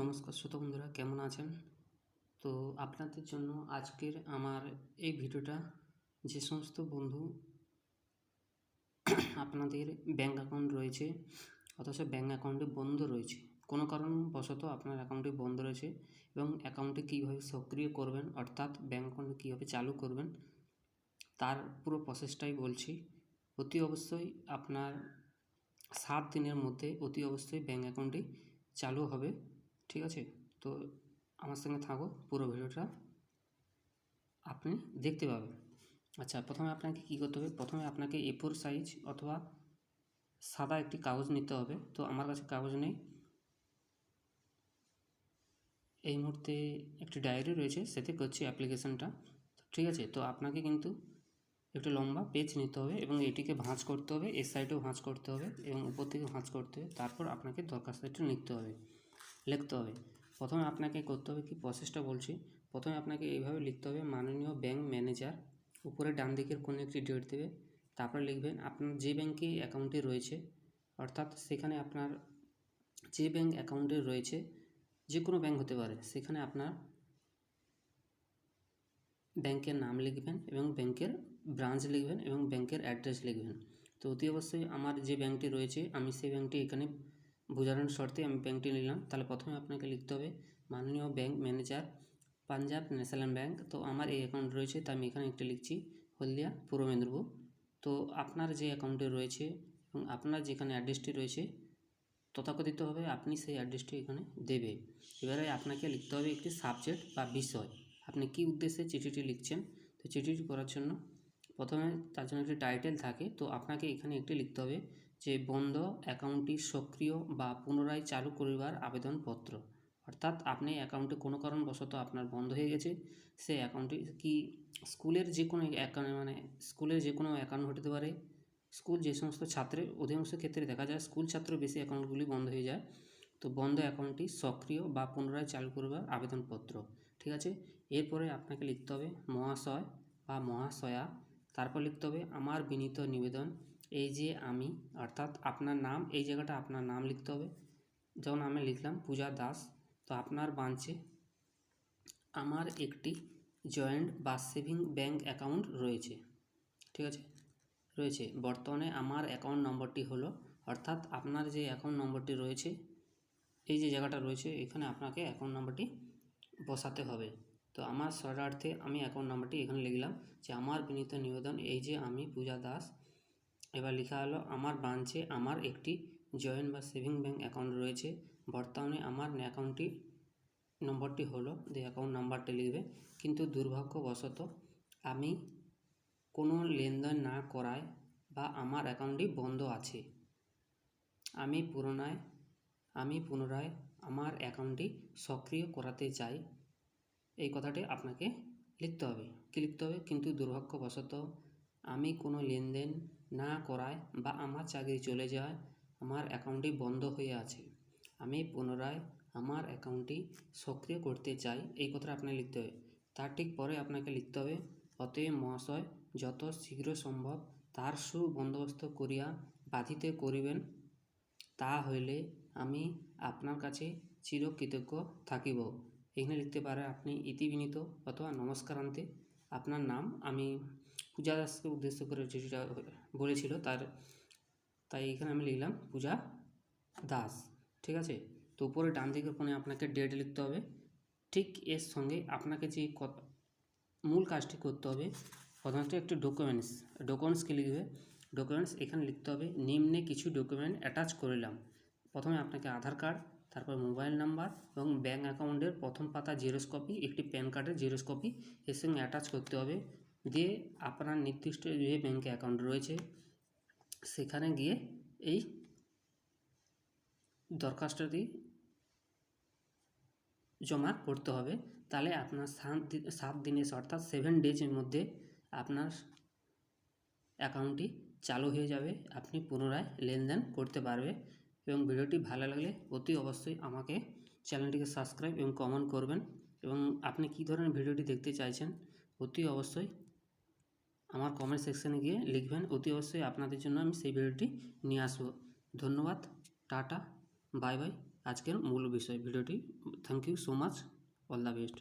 নমস্কার শ্রোতা বন্ধুরা, কেমন আছেন? তো আপনাদের জন্য আজকের আমার এই ভিডিওটা যে সমস্ত বন্ধু আপনাদের ব্যাঙ্ক অ্যাকাউন্ট রয়েছে, অথচ ব্যাঙ্ক অ্যাকাউন্টে বন্ধ রয়েছে, কোনো কারণবশত আপনার অ্যাকাউন্টটি বন্ধ রয়েছে এবং অ্যাকাউন্টে কীভাবে সক্রিয় করবেন, অর্থাৎ ব্যাঙ্ক অ্যাকাউন্ট কীভাবে চালু করবেন, তার পুরো প্রসেসটাই বলছি। অতি অবশ্যই আপনার সাত দিনের মধ্যে অতি অবশ্যই ব্যাঙ্ক অ্যাকাউন্টটি চালু হবে। ঠিক আছে? তো আমার সঙ্গে থাকো পুরো ভিডিওটা। আপনি দেখতে পাবেন। আচ্ছা প্রথমে আপনাকে কী করতে হবে? প্রথমে আপনাকে এ ফোর সাইজ অথবা সাদা একটি কাগজ নিতে হবে। তো আমার কাছে কাগজ নেই। এই মুহূর্তে একটি ডায়েরি রয়েছে সেতে করছি অ্যাপ্লিকেশনটা। ঠিক আছে, তো আপনাকে কিন্তু একটু লম্বা পেজ নিতে হবে এবং এটিকে ভাঁজ করতে হবে, এর সাইডেও ভাঁজ করতে হবে এবং উপর থেকে ভাঁজ করতে হবে। তারপর আপনাকে দরখাস্তটি লিখতে হবে। লিখতে হবে। প্রথমে আপনাকে করতে হবে কি? প্রসেসটা বলছি। প্রথমে আপনাকে এইভাবে লিখতে হবে, মাননীয় ব্যাংক ম্যানেজার উপরে ডান দিকের কোনো একটি ডেট দেবে। তারপরে লিখবেন আপনার যে ব্যাংকে অ্যাকাউন্টটি রয়েছে, অর্থাৎ সেখানে আপনার যে ব্যাংক অ্যাকাউন্টে রয়েছে, যে কোনো ব্যাংক হতে পারে, সেখানে আপনার ব্যাংকের নাম লিখবেন এবং ব্যাংকের ব্রাঞ্চ লিখবেন এবং ব্যাংকের অ্যাড্রেস লিখবেন। তো অতি অবশ্যই আমার যে ব্যাংকটি রয়েছে, আমি সেই ব্যাংকটি এখানে বোঝানোর শর্তে আমি ব্যাংকটি নিলাম। তাহলে প্রথমে আপনাকে লিখতে হবে, মাননীয় bank manager, Punjab national bank. তো আমার এই অ্যাকাউন্ট রয়েছে তাই আমি এখানে একটি লিখছি, হলদিয়া, পূর্ব মেদিনীপুর। তো আপনার যে অ্যাকাউন্টে রয়েছে এবং আপনার যেখানে অ্যাড্রেসটি রয়েছে তথাকথিতভাবে আপনি সেই অ্যাড্রেসটি এখানে দেবে। এবারে আপনাকে লিখতে হবে একটি সাবজেক্ট বা বিষয়। আপনি কী উদ্দেশ্যে চিঠিটি লিখছেন? তো চিঠিটি করার জন্য প্রথমে তার জন্য একটি টাইটেল থাকে। তো আপনাকে এখানে একটি লিখতে হবে যে বন্ধ অ্যাকাউন্টটি সক্রিয় বা পুনরায় চালু করিবার আবেদনপত্র। অর্থাৎ আপনি অ্যাকাউন্টে কোনো কারণবশত আপনার বন্ধ হয়ে গেছে, সে অ্যাকাউন্টটি কি স্কুলের যে কোনো অ্যাকাউন্ট মানে স্কুলের যে কোনো অ্যাকাউন্ট হতে পারে। স্কুল যে সমস্ত ছাত্রের অধিকাংশ ক্ষেত্রে দেখা যায় স্কুল ছাত্র বেশি অ্যাকাউন্টগুলি বন্ধ হয়ে যায়। তো বন্ধ অ্যাকাউন্টটি সক্রিয় বা পুনরায় চালু করবার আবেদনপত্র। ঠিক আছে? এরপরে আপনাকে লিখতে হবে মহাশয় বা মহাশয়া। তারপর লিখতে হবে আমার বিনীত নিবেদন। এই যে আমি, অর্থাৎ আপনার নাম, এই জায়গাটা আপনার নাম লিখতে হবে। যেমন আমি লিখলাম, পূজা দাস। তো আপনার বাঞ্চে আমার একটি জয়েন্ট বা সেভিং ব্যাংক অ্যাকাউন্ট রয়েছে। ঠিক আছে? রয়েছে। বর্তমানে আমার অ্যাকাউন্ট নম্বরটি হলো, অর্থাৎ আপনার যে অ্যাকাউন্ট নম্বরটি রয়েছে, এই যে জায়গাটা রয়েছে, এখানে আপনাকে অ্যাকাউন্ট নম্বরটি বসাতে হবে। তো আমার শর্টার্থে আমি অ্যাকাউন্ট নাম্বারটি এখানে লিখলাম যে, আমার বিনীত নিবেদন এই যে আমি পূজা দাস এবার লেখা হলো, আমার ব্রাঞ্চে আমার একটি জয়েন্ট বা সেভিং ব্যাংক অ্যাকাউন্ট রয়েছে। বর্তমানে আমার অ্যাকাউন্টটি, নম্বরটি হলো, যে অ্যাকাউন্ট নাম্বারটি লিখবে, কিন্তু দুর্ভাগ্যবশত আমি কোনো লেনদেন না করায় বা আমার অ্যাকাউন্টটি বন্ধ আছে। আমি পুনরায় আমি পুনরায় আমার অ্যাকাউন্টটি সক্রিয় করাতে চাই। এই কথাটি আপনাকে লিখতে হবে। কী লিখতে হবে? কিন্তু দুর্ভাগ্যবশত আমি কোনো লেনদেন না করায় বা আমার চাকরি চলে যায়, আমার অ্যাকাউন্টটি বন্ধ হয়ে আছে। আমি পুনরায় আমার অ্যাকাউন্টটি সক্রিয় করতে চাই, এই কথাটা আপনাকে লিখতে হবে। তার ঠিক পরে আপনাকে লিখতে হবে, অতএব মহাশয়, যত শীঘ্র সম্ভব তার সুবন্দোবস্ত করিয়া বাধিতে করিবেন, তা হইলে আমি আপনার কাছে চিরকৃতজ্ঞ থাকিব। এখানে লিখতে পারে আপনি ইতিবিনীত অথবা নমস্কারান্তে। আপনার নাম আমি পূজা দাসকে উদ্দেশ্য করে চিঠিটা বলেছিল তার, তাই এখানে আমি লিখলাম পূজা দাস, ঠিক আছে? তো উপরে ডান দিকের কোণে আপনাকে ডেট লিখতে হবে। ঠিক এর সঙ্গে আপনাকে যে মূল কাজটি করতে হবে প্রধানত একটি ডকুমেন্টস ডকুমেন্টস কী লিখবে। ডকুমেন্টস এখানে লিখতে হবে, নিম্নে কিছু ডকুমেন্ট অ্যাটাচ করলাম। প্রথমে আপনাকে আধার কার্ড তারপর মোবাইল নাম্বার এবং ব্যাঙ্ক অ্যাকাউন্টের প্রথম পাতা জেরক্স কপি একটি প্যান কার্ডের জেরক্স কপি এর সঙ্গে অ্যাটাচ করতে হবে। দিয়ে আপনার নির্দিষ্ট যে ব্যাঙ্কে অ্যাকাউন্ট রয়েছে, সেখানে গিয়ে এই দরখাস্তটি জমা করতে হবে। তাহলে আপনার সাত সাত দিনের, অর্থাৎ সেভেন ডেজের মধ্যে আপনার অ্যাকাউন্টটি চালু হয়ে যাবে। আপনি পুনরায় লেনদেন করতে পারবে এবং ভিডিওটি ভালো লাগলে অতি অবশ্যই আমাকে চ্যানেলটিকে সাবস্ক্রাইব এবং কমেন্ট করবেন। এবং আপনি কী ধরনের ভিডিওটি দেখতে চাইছেন, অতি অবশ্যই আমার কমেন্ট সেকশানে গিয়ে লিখবেন। অতি অবশ্যই আপনাদের জন্য আমি সেই ভিডিওটি নিয়ে আসব। ধন্যবাদ, টাটা বাই বাই আজকের মূল বিষয় ভিডিওটি thank you so much all the best